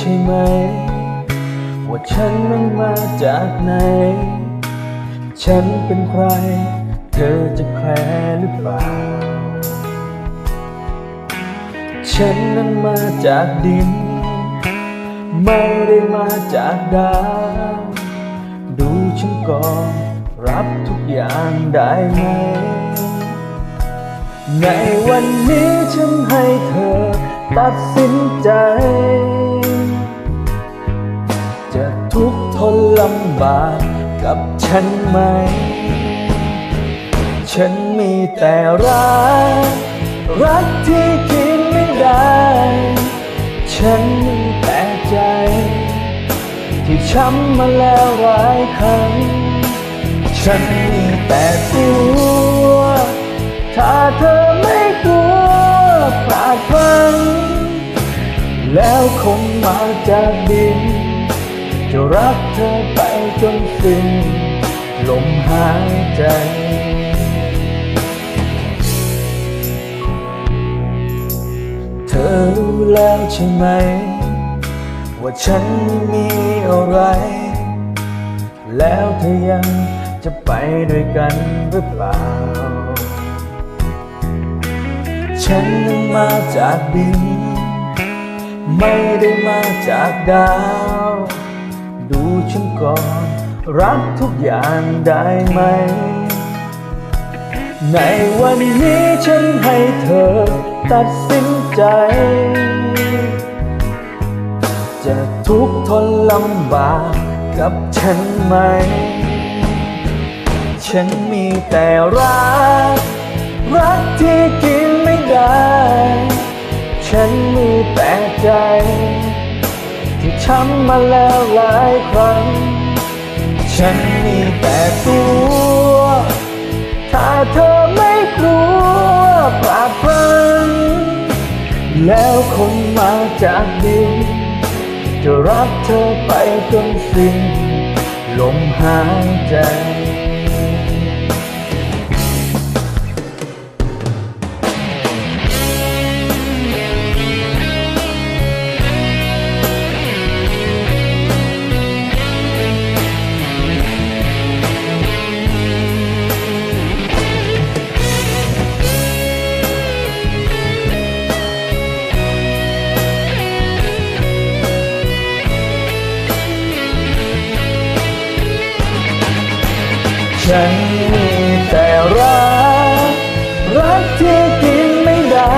ช่ไหม ว่าฉันนั้นมาจากไหน ฉันเป็นใคร เธอจะแคร์หรือเปล่า ฉันนั้นมาจากดิน ไม่ได้มาจากดาว ดูฉันก่อนรับทุกอย่างได้ไหม ในวันนี้ฉันให้เธอตัดสินใจำบากกับฉันไหม ฉันมีแต่รัก รักที่กินไม่ได้ ฉันมีแต่ใจ ที่ช้ำมาแล้วหลายครั้ง ฉันมีแต่ตัว ถ้าเธอไม่กลัวพลาดพลัง แล้วคงมาจากดิน จะรักเธอไปจนสิ้นลมหายใจเธอรู้แล้วใช่ไหม ว่าฉันมีอะไร แล้วเธอยังจะไปด้วยกันหรือเปล่า ฉันมาจากดิน ไม่ได้มาจากดาว ฉันก่อน รักทุกอย่างได้ไหม ในวันนี้ฉันให้เธอตัดสินใจ จะทุกข์ทนลำบากกับฉันไหม ฉันมีแต่รัก รักที่กินไม่ได้ ฉันมีแต่ใจ ช้ำมาแล้วหลายครั้ง ฉันมีแต่ตัว ถ้าเธอไม่กลัวปราดพลั้งแล้วคนมาจากดิน จะรักเธอไปจนสิ้นลมหายใจ ฉันมีแต่รัก รักที่กินไม่ได้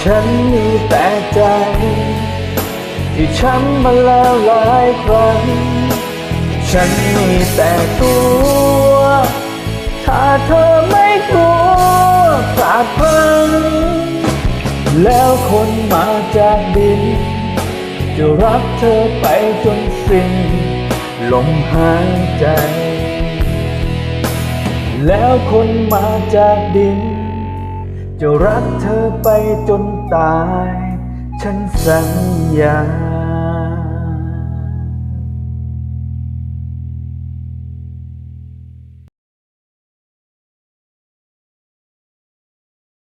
ฉันมีแต่ใจ ที่ช้ำมาแล้วหลายครั้ง ฉันมีแต่ตัว ถ้าเธอไม่กลัวพลาดพลั้งแล้วคนมาจากดิน จะรักเธอไปจนสิ้นลมหายใจ แล้วคนมาจากดิน จะรักเธอไปจนตาย ฉันสัญญา